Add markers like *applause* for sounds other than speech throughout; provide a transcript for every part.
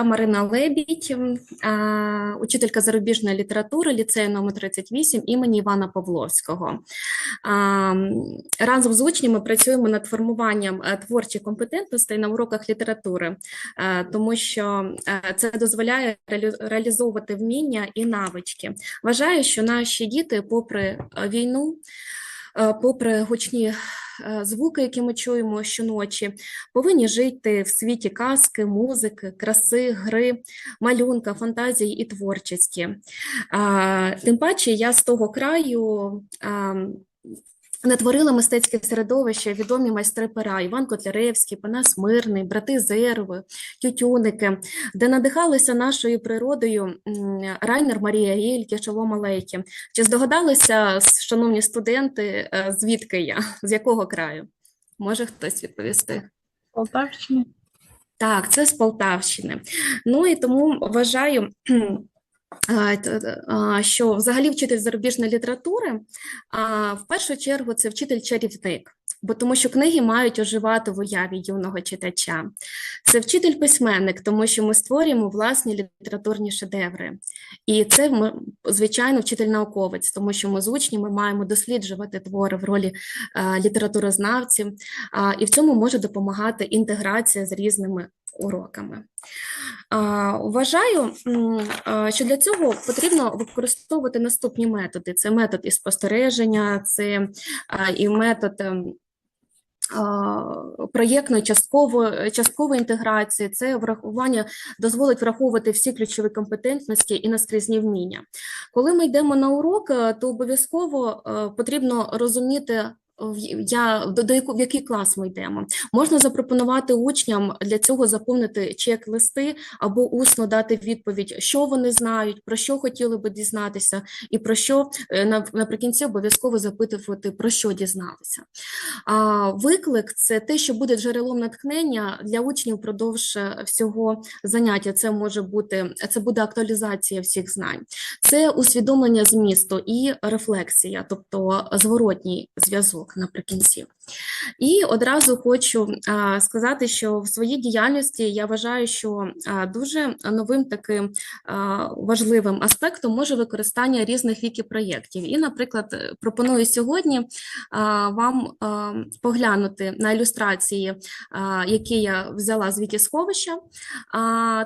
Марина Лебідь, учителька зарубіжної літератури ліцею номер 38 імені Івана Павловського. Разом з учнями працюємо над формуванням е, творчих компетентностей на уроках літератури, е, тому що е, це дозволяє реалізовувати вміння і навички. Вважаю, що наші діти, попри війну, попри гучні звуки, які ми чуємо щоночі, повинні жити в світі казки, музики, краси, гри, малюнка, фантазії і творчості. Тим паче, я з того краю. А, Не творили мистецьке середовище відомі майстри пера Іван Котляревський, Панас Мирний, брати Зерви, Тютюники, де надихалися нашою природою Райнер Марія Гільке, Шолом Алейкі. Чи здогадалися, шановні студенти, е, звідки я, з якого краю? Може хтось відповісти? Полтавщині. Так, це з Полтавщини. Ну і тому вважаю, що взагалі вчитель зарубіжної літератури, в першу чергу, це вчитель-чарівник, бо тому що книги мають оживати в уяві юного читача. Це вчитель-письменник, тому що ми створюємо власні літературні шедеври. І це, ми- звичайно, вчитель-науковець, тому що ми з учнями маємо досліджувати твори в ролі е, літературознавців, і в цьому може допомагати інтеграція з різними уроками. Вважаю, що для цього потрібно використовувати наступні методи: це метод і спостереження, це і метод. ем, Проєктної часткової, часткової інтеграції, це врахування дозволить враховувати всі ключові компетентності і наскрізні вміння. Коли ми йдемо на урок, е, то обов'язково е, потрібно розуміти, я, до, яку, в який клас ми йдемо. Можна запропонувати учням для цього заповнити чек-листи або усно дати відповідь, що вони знають, про що хотіли би дізнатися, і про що е, на- наприкінці обов'язково запитувати, про що дізналися. А виклик це те, що буде джерелом натхнення для учнів впродовж е, всього заняття. Це може бути це буде актуалізація всіх знань, це усвідомлення змісту і рефлексія, тобто зворотній зв'язок наприкінці. І одразу хочу сказати, що в своїй діяльності я вважаю, що дуже новим таким важливим аспектом може використання різних вікі-проєктів. І, наприклад, пропоную сьогодні вам поглянути на ілюстрації, які я взяла з вікісховища,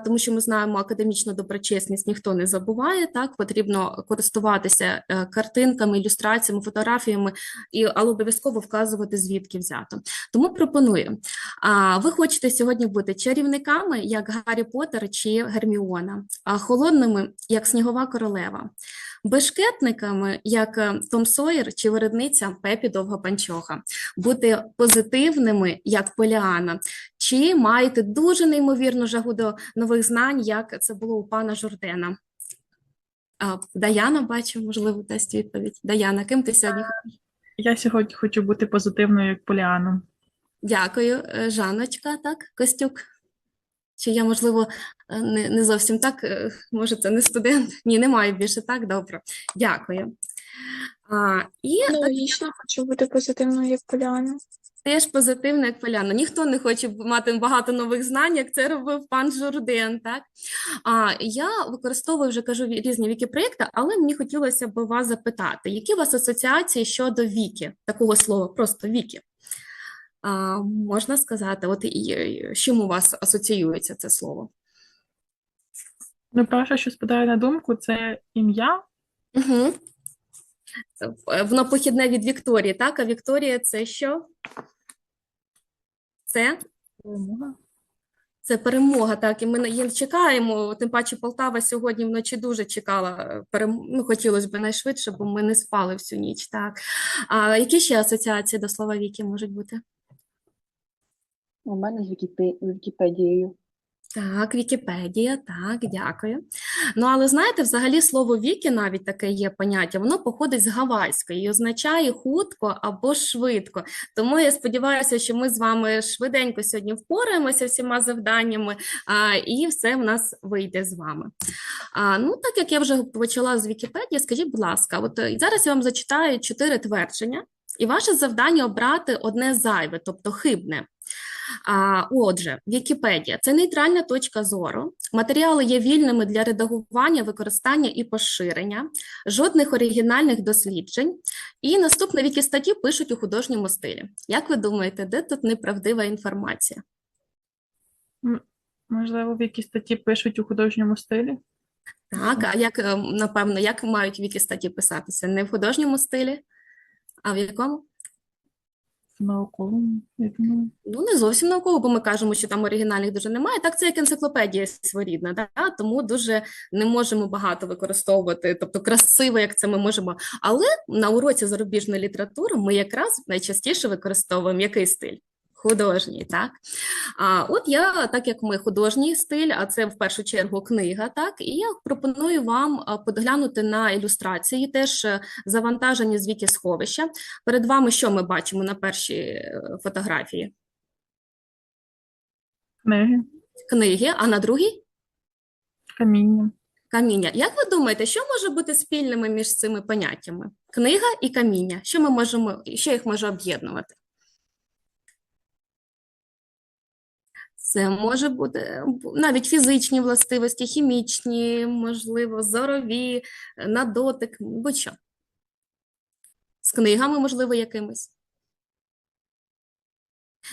тому що ми знаємо, академічну доброчесність ніхто не забуває. Так потрібно користуватися е, картинками, ілюстраціями, фотографіями і але обов'язково вказувати звідки взято. Тому пропоную. А ви хочете сьогодні бути чарівниками, як Гаррі Поттер чи Герміона, а холодними, як снігова королева, бешкетниками, як е, Том Сойер чи виробниця Пепі Довгопанчоха, бути позитивними, як Поліана, чи маєте дуже неймовірну жагу до нових знань, як це було у пана Журдена. Даяна, бачу, можливо, дасть відповідь. Даяна, ким ти сьогодні? Я сьогодні хочу бути позитивною, як Поліана. Дякую, Жаночка, так, Костюк. Чи я, можливо, е, не, не зовсім так, е, може, це не студент? Ні, немає більше так, добре. Дякую. А, і Ну, логічно, хочу бути позитивною, як Поляна. Теж позитивно, як Поляна. Ніхто не хоче мати багато нових знань, як це робив пан Журден, так? А, я використовую, вже кажу, різні вікі-проєкти, але мені хотілося б вас запитати, які у вас асоціації щодо віки, такого слова, просто віки? А, можна сказати, от і, і з чим у вас асоціюється це слово? Ну, перше, що спадає на думку, це ім'я. Угу. Воно похідне від Вікторії, так? А Вікторія це що? Це? Перемога. Це перемога, так, і ми її чекаємо. Тим паче Полтава сьогодні вночі дуже чекала е, перем... ну, хотілося б найшвидше, бо ми не спали всю ніч. Так. А які ще асоціації до слова віки можуть бути? У мене з Вікіпедією. Так, Вікіпедія, так, дякую. Ну, але знаєте, взагалі слово віки, навіть таке є поняття, воно походить з гавайської і означає хутко або швидко. Тому я сподіваюся, що ми з вами швиденько сьогодні впораємося всіма завданнями, а, і все в нас вийде з вами. А, ну, так як я вже почала з Вікіпедії, скажіть, будь ласка, от е, зараз я вам зачитаю чотири твердження, і ваше завдання обрати одне зайве, тобто хибне. А, отже, Вікіпедія це нейтральна точка зору. Матеріали є вільними для редагування, використання і поширення, жодних оригінальних досліджень. І наступне вікі-статті пишуть у художньому стилі. Як ви думаєте, де тут неправдива інформація? Можливо, в якій статті пишуть у художньому стилі. Так, а як, е, напевно, як мають вікі-статті писатися? Не в художньому стилі, а в якому? В науковому, я думаю. Ну, не зовсім науково, бо ми кажемо, що там оригінальних дуже немає. Так, це як енциклопедія своєрідна, да? тому дуже не можемо багато використовувати, тобто красиво, як це ми можемо. Але на уроці зарубіжної літератури ми якраз найчастіше використовуємо який стиль? Художній, так? А от я, так як ми художній стиль, а це в першу чергу книга, так, і я пропоную вам а, подглянути на ілюстрації, теж е, завантажені з вікісховища. Перед вами що ми бачимо на першій е, фотографії? Книги, Книги, а на другій каміння. каміння. Як ви думаєте, що може бути спільними між цими поняттями? Книга і каміння. Що ми можемо, що їх може об'єднувати? Це може бути е, навіть фізичні властивості, хімічні, можливо, зорові, е, на дотик, будь-що. З книгами, можливо, якимись.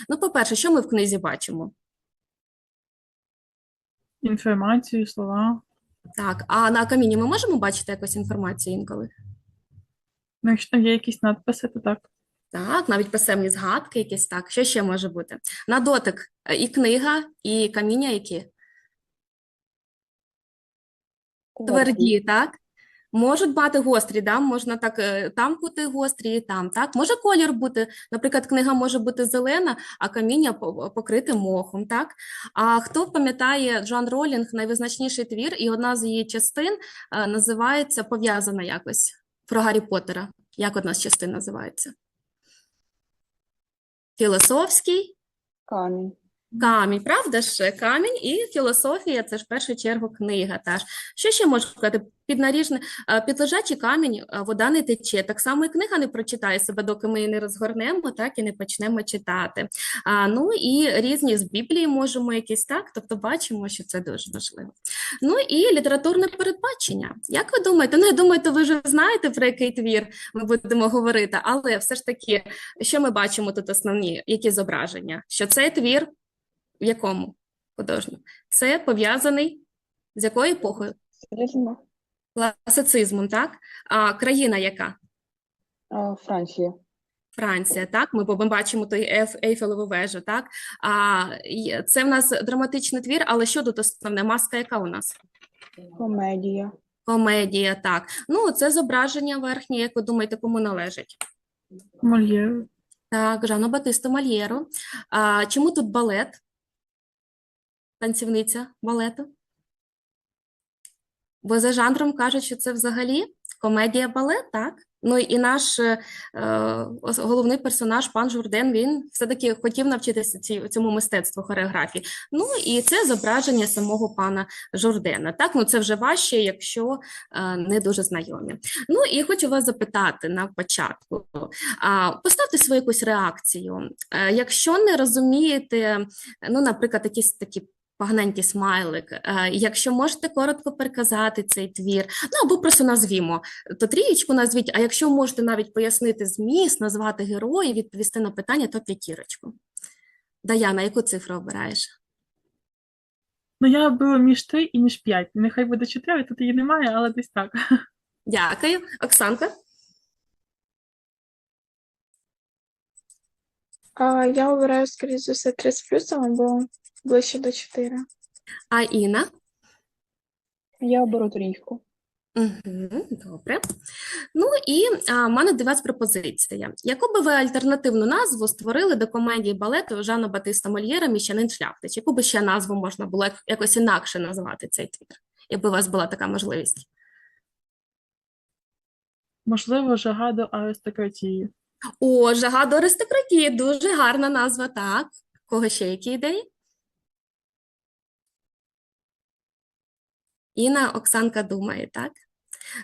Ну, по-перше, що ми в книзі бачимо? Інформацію, слова. Так, а на камінні ми можемо бачити якусь інформацію інколи? Ну, якщо є якісь надписи, то так. Так, навіть писемні згадки якісь так. Що ще може бути? На дотик е, і книга, і каміння які? Тверді, так? Можуть бути гострі, да? Можна так е, там бути гострі і там, так? Може колір бути, наприклад, книга може бути зелена, а каміння по- покрите мохом, так? А хто пам'ятає Джоан Ролінг, найвизначніший твір, і одна з її частин е, називається пов'язана якось про Гаррі Поттера. Як одна з частин називається? Філософський Камінь. Камінь, правда ж? Камінь і філософія це ж в першу чергу книга. Теж. Що ще можу сказати? Піднаріжне, е, під лежачий камінь е, вода не тече. Так само і книга не прочитає себе, доки ми її не розгорнемо, так і не почнемо читати. А, ну і різні з Біблії можемо якісь так, тобто бачимо, що це дуже важливо. Ну і літературне передбачення. Як ви думаєте? Ну, я думаю, то ви вже знаєте, про який твір ми будемо говорити, але все ж таки, що ми бачимо тут основні, які зображення? Що цей твір в якому художньому? Це пов'язаний з якою епохою? Класицизмом, так? А країна яка? Франція. Франція, так? Ми, бо ми бачимо той Ейф, Ейфелеву вежу, так? А, це в нас драматичний твір, але що тут основне? Маска яка у нас? Комедія. Комедія, так. Ну, це зображення верхнє, як ви думаєте, кому належить? Мольєр. Так, Жану Батисту Мольєру. А, чому тут балет? Танцівниця балету? Бо за жанром кажуть, що це взагалі комедія-балет, так? Ну і наш е, головний персонаж, пан Журден, він все-таки хотів навчитися ці, цьому мистецтву хореографії. Ну і це зображення самого пана Журдена. Так, ну це вже важче, якщо е, не дуже знайомі. Ну і хочу вас запитати на початку. А, Поставте свою якусь реакцію. Е, Якщо не розумієте, ну, наприклад, якісь такі поганенький смайлик, е, якщо можете коротко переказати цей твір, ну або просто назвімо, то трієчку назвіть, а якщо можете навіть пояснити зміст, назвати героїв, відповісти на питання, то п'ятірочку. Даяна, яку цифру обираєш? Ну, я була між 3 і між 5. Нехай буде 4, тут її немає, але десь так. *laughs* Дякую. Оксанка? А я обираю, скоріше за все, 3 з плюсом або ближче до 4. А Інна? Я оберу трійку. Угу, добре. Ну і а, в мене до вас пропозиція. Яку би ви альтернативну назву створили до комедії балету Жана Батиста Мольєра «Міщанин Шляхтич»? Яку би ще назву можна було якось інакше назвати цей твір, якби у вас була така можливість? Можливо, жага до аристократії. О, «Жага до аристократії» – дуже гарна назва, так. Кого ще які ідеї? Інна, Оксанка думає, так?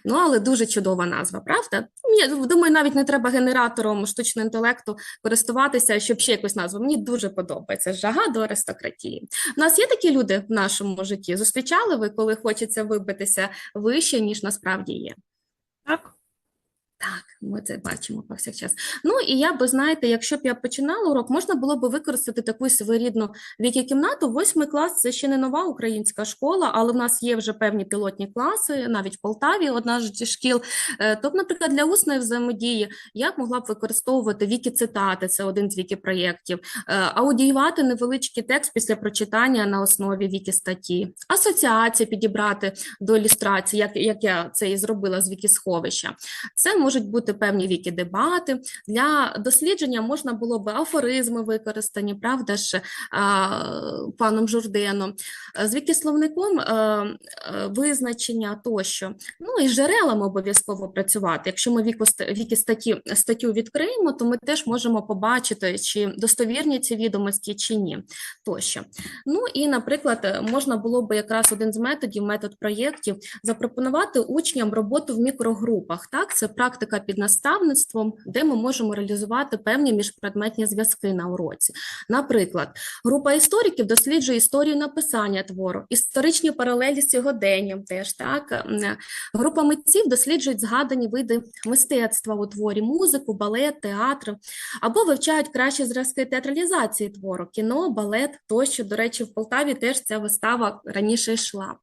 Ну, але дуже чудова назва, правда? Я думаю, навіть не треба генератором штучного інтелекту користуватися, щоб ще якусь назву. Мені дуже подобається жага до аристократії. У нас є такі люди в нашому житті. Зустрічали ви, коли хочеться вибитися вище, ніж насправді є. Так? Так, ми це бачимо повсякчас. Ну і я би, знаєте, якщо б я починала урок, можна було б використати таку своєрідну вікі-кімнату. Восьмий клас це ще не нова українська школа, але в нас є вже певні пілотні класи, навіть в Полтаві одна з шкіл. Е, Тобто, наприклад, для усної взаємодії я б могла б використовувати вікі-цитати, це один з вікі-проєктів, е, аудіювати невеличкий текст після прочитання на основі вікі-статті, асоціації підібрати до ілюстрації, як, як я це і зробила з вікі-сховища. Це можуть бути певні вікі-дебати. Для дослідження можна було би афоризми використані, правда ж, паном Журденом. З вікі-словником е, е, визначення тощо. Ну і джерелами обов'язково працювати. Якщо ми віку, вікі-статті, статтю відкриємо, то ми теж можемо побачити, чи достовірні ці відомості, чи ні. Тощо. Ну і, наприклад, можна було би якраз один з методів, метод проєктів, запропонувати учням роботу в мікрогрупах. Так, це практика під наставництвом, де ми можемо реалізувати певні міжпредметні зв'язки на уроці. Наприклад, група істориків досліджує історію написання твору, історичні паралелі з сьогоденням теж так. Група митців досліджують згадані види мистецтва у творі, музику, балет, театр, або вивчають кращі зразки театралізації твору, кіно, балет тощо. До речі, в Полтаві теж ця вистава раніше йшла.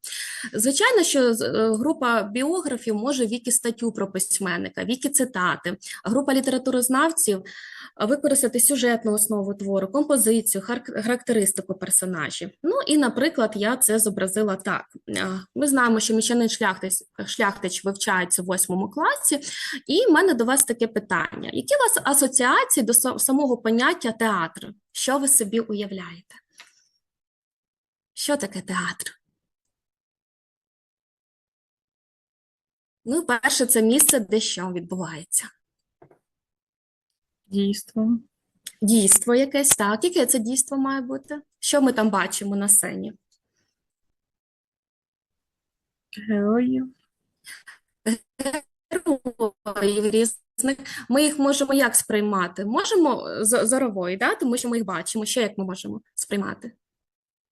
Звичайно, що е, група біографів може віки статтю про письменника, віки цитати, група літературознавців е, використати сюжетну основу твору, композицію, хар- характеристику персонажів. Ну і, наприклад, я це зобразила так. Е, Ми знаємо, що міщанин шляхтич, шляхтич вивчається в восьмому класі, і в мене до вас таке питання: які у вас асоціації до самого поняття театру? Що ви собі уявляєте? Що таке театр? Ну, перше, це місце, де що відбувається. Дійство. Дійство якесь, так. Яке це дійство має бути? Що ми там бачимо на сцені? Героїв. Героїв різних. Ми їх можемо як сприймати? Можемо з- зорової, да? тому що ми їх бачимо. Що як ми можемо сприймати?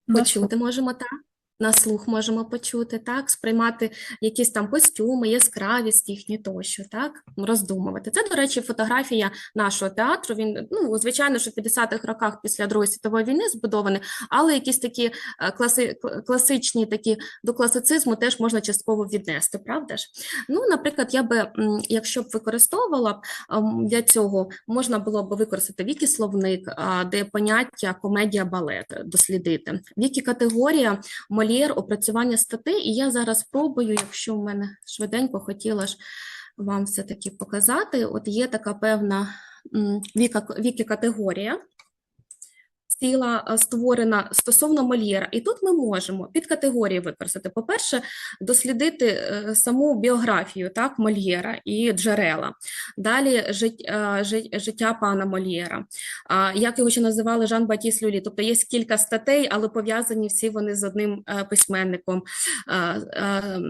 Почути можемо так. На слух можемо почути, так, сприймати якісь там костюми, яскравість їхні тощо, так, роздумувати. Це, до речі, фотографія нашого театру. Він, ну, звичайно, що в 50-х роках після Другої світової війни збудований, але якісь такі е, класи, класичні такі до класицизму теж можна частково віднести, правда ж? Ну, наприклад, я би, якщо б використовувала ем, для цього, можна було б використати вікі-словник, де поняття комедія-балет дослідити. Вікі-категорія Мольєр, опрацювання статей, і я зараз спробую, якщо в мене швиденько хотіла ж вам все-таки показати. От є така певна віка, вікі-категорія, ціла створена стосовно Мольєра. І тут ми можемо під категорії використати. По-перше, дослідити е, саму біографію так, Мольєра і джерела. Далі е, життя пана Мольєра. Як його ще називали Жан Батіс Люлі. Тобто є кілька статей, але пов'язані всі вони з одним е, письменником. Е, е,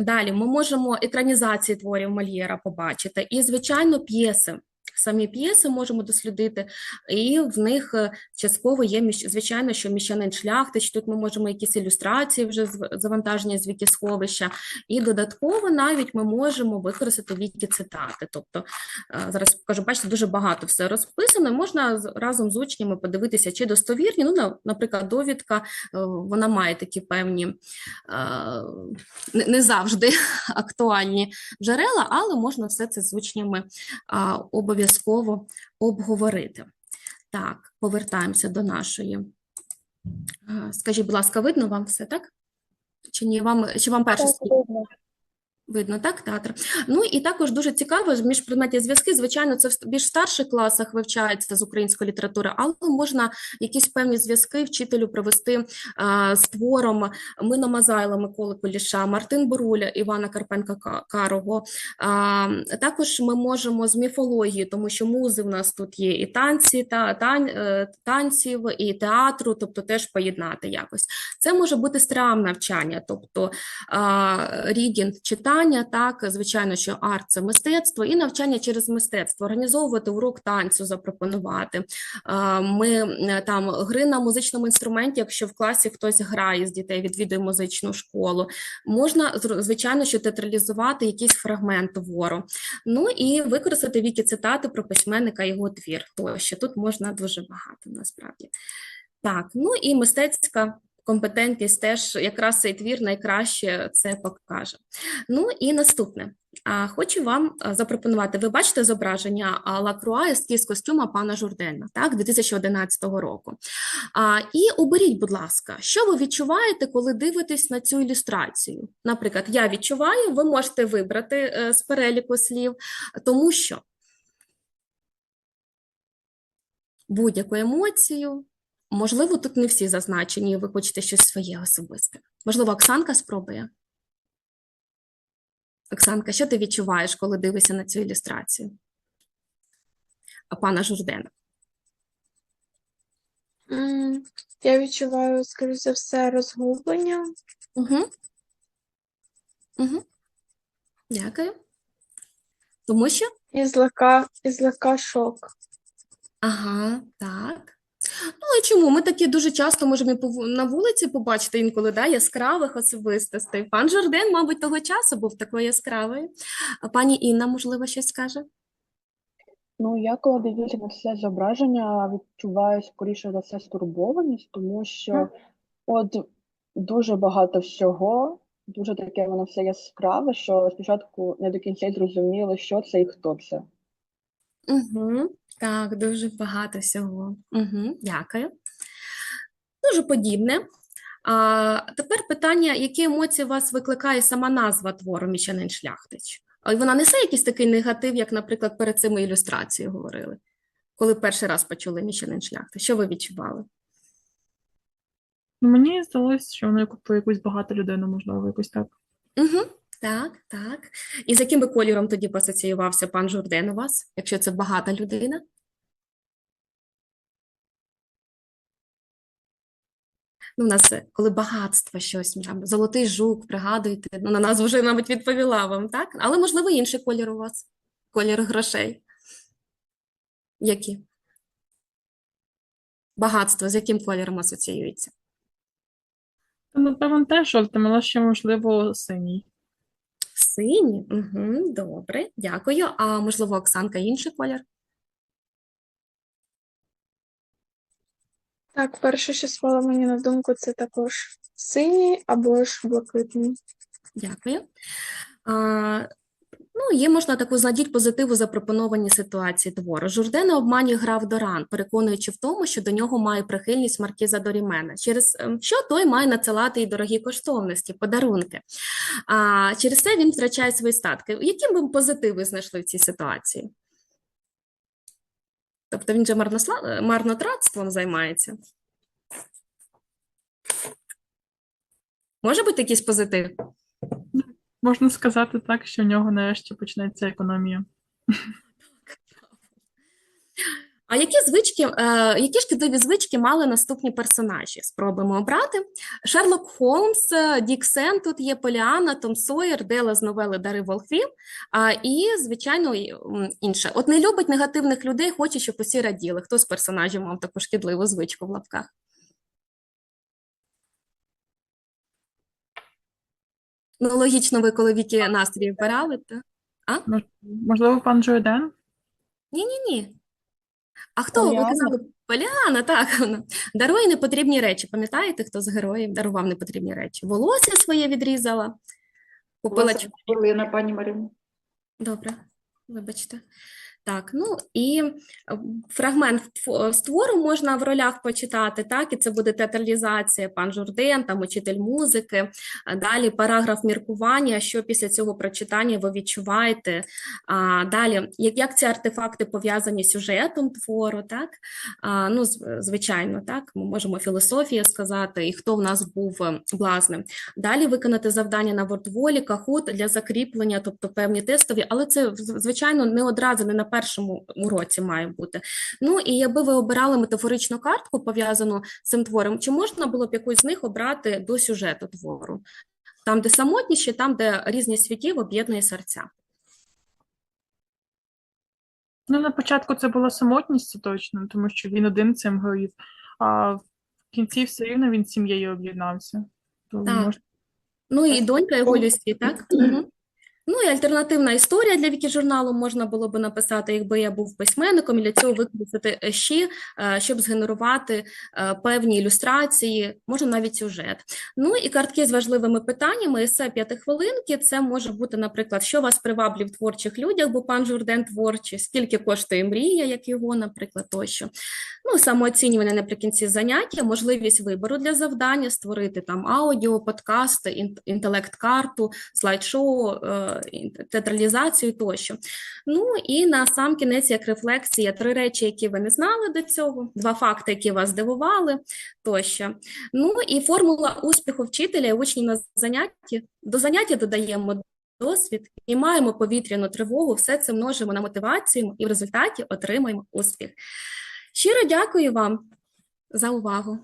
Далі ми можемо екранізації творів Мольєра побачити. І, звичайно, п'єси. Самі п'єси можемо дослідити, і в них е, частково є, звичайно, що міщанин шляхтич, тут ми можемо якісь ілюстрації вже завантаження з вікісховища, і додатково навіть ми можемо використати вікі-цитати. Тобто, е, зараз покажу, бачите, дуже багато все розписано, можна разом з учнями подивитися, чи достовірні, ну, наприклад, довідка, е, вона має такі певні, не- завжди *laughs* актуальні джерела, але можна все це з учнями а, обов'язково обговорити. Так, повертаємося до нашої. Скажіть, будь ласка, видно вам все, так? Чи ні? Вам, чи вам перше Так, видно. Видно, так, театр. Ну і також дуже цікаво, міжпредметні зв'язки, звичайно, це в більш старших класах вивчається з української літератури, але можна якісь певні зв'язки вчителю провести а, з твором Мина Мазайла Миколи Куліша, Мартин Боруля, Івана Карпенка Карого. А, також ми можемо з міфології, тому що музи в нас тут є і танці, та, тан, е, танців, і театру, тобто теж поєднати якось. Це може бути страм навчання, тобто а, рідінг читання, навчання, так, звичайно, що арт це мистецтво, і навчання через мистецтво, організовувати урок танцю, запропонувати. Е, Ми е, там гри на музичному інструменті, якщо в класі хтось грає з дітей, відвідує музичну школу. Можна, звичайно, що театралізувати якийсь фрагмент твору. Ну і використати вікі-цитати про письменника його твір. Тощо тут можна дуже багато насправді. Так, ну і мистецька компетентність теж якраз цей твір найкраще це покаже. Ну і наступне. Хочу вам запропонувати. Ви бачите зображення Лакруа ескіз костюма пана Журдена, так, 2011 року. І оберіть, будь ласка, що ви відчуваєте, коли дивитесь на цю ілюстрацію? Наприклад, я відчуваю, ви можете вибрати е, з переліку слів, тому що будь-яку емоцію, можливо, тут не всі зазначені, і ви хочете щось своє особисте. Можливо, Оксанка спробує? Оксанка, що ти відчуваєш, коли дивишся на цю ілюстрацію? А пана Журдена. Я відчуваю, скоріш за все, розгублення. Угу. Угу. Дякую. Тому що? І злегка, і злегка шок. Ага, так. Ну, а чому? Ми такі дуже часто можемо на вулиці побачити інколи да, яскравих особистостей. Пан Жорден, мабуть, того часу був такою яскравою. А пані Інна, можливо, щось скаже? Ну, я коли дивлюся на все зображення, відчуваю скоріше за все стурбованість, тому що от дуже багато всього, дуже таке воно все яскраве, що спочатку не до кінця зрозуміло, що це і хто це. Угу. Так, дуже багато всього. Угу. Дякую. Дуже подібне. А, тепер питання, які емоції у вас викликає сама назва твору «Міщанин Шляхтич? А Вона несе якийсь такий негатив, як, наприклад, перед цим ілюстрацією говорили, коли перший раз почули «Міщанин Шляхтич». Що ви відчували? Ну, Мені здалося, що воно як про якусь багату людину, можливо, якось так. Угу. Так, так. І з яким би кольором тоді б асоціювався пан Журден у вас, якщо це багата людина? Ну, у нас, е, коли багатство щось, там, золотий жук, пригадуєте, ну, на назву вже, мабуть, відповіла вам, так? Але, можливо, інший колір у вас, колір грошей. Які? Багатство, з яким кольором асоціюється? Напевно, теж жовтим, але ще, можливо, синій. Синій? Угу, добре, дякую. А можливо, Оксанка, інший колір? Так, перше, що спало мені на думку, це також синій або ж блакитний. Дякую. А, ну, є, можна таку знайдіть позитиву запропоновані ситуації твору. Журден на обмані грав Доран, переконуючи в тому, що до нього має прихильність маркіза Дорімена, через ем, що той має надсилати й дорогі коштовності, подарунки. А через це він втрачає свої статки. Яким би позитиви знайшли в цій ситуації? Тобто він же марносла... марнотратством займається. Може бути якийсь позитив? Можна сказати так, що в нього нарешті почнеться економія. А які звички, е, які шкідливі звички мали наступні персонажі? Спробуємо обрати. Шерлок Холмс, е, Дік Сен, тут є Поліанна, Том Сойер, Дела з новели Дари Волхвів, і, звичайно, інше. От не любить негативних людей, хоче, щоб усі раділи. Хто з персонажів мав таку шкідливу звичку в лапках? Ну, логічно, ви коли віки настрій вбирали, то... А? Можливо, пан Жорден? Ні-ні-ні. А хто ви казали? Поляна, так. *laughs* вона. Дарує непотрібні речі. Пам'ятаєте, хто з героїв дарував непотрібні речі? Волосся своє відрізала, купила хвилина, пані Марину. Добре, вибачте. Так, ну і е, фрагмент з твору можна в ролях почитати, так, і це буде театралізація, пан Журден, там учитель музики, далі параграф міркування, що після цього прочитання ви відчуваєте, а, далі, як, як ці артефакти пов'язані з сюжетом твору, так, а, ну, звичайно, так, ми можемо філософія сказати, і хто в нас був е, блазним. Далі виконати завдання на вордволі, кахут для закріплення, тобто певні тестові, але це, звичайно, не одразу, не на першому уроці має бути. Ну і якби ви обирали метафоричну картку, пов'язану з цим твором, чи можна було б якусь з них обрати до сюжету твору? Там, де самотніші, там, де різні світів об'єднує серця. Ну, на початку це була самотність, точно, тому що він один цим горів, а в кінці все рівно він з сім'єю об'єднався. Так. можна Ну і донька його. Люсі, так? *clears throat* Ну і альтернативна історія для вікіжурналу можна було би написати, якби я був письменником, і для цього використати ще, е, щоб згенерувати е, певні ілюстрації, може навіть сюжет. Ну і картки з важливими питаннями, есе п'ятихвилинки, це може бути, наприклад, що вас приваблює в творчих людях, бо пан Журден творчий, скільки коштує мрія, як його, наприклад, тощо. Ну, самооцінювання наприкінці заняття, можливість вибору для завдання, створити там аудіо, подкасти, ін- інтелект-карту, слайд-шоу, е, театралізацію тощо. Ну і на сам кінець, як рефлексія, три речі, які ви не знали до цього, два факти, які вас здивували тощо. Ну і формула успіху вчителя і учнів на занятті. До заняття додаємо досвід і маємо повітряну тривогу, все це множимо на мотивацію і в результаті отримаємо успіх. Щиро дякую вам за увагу.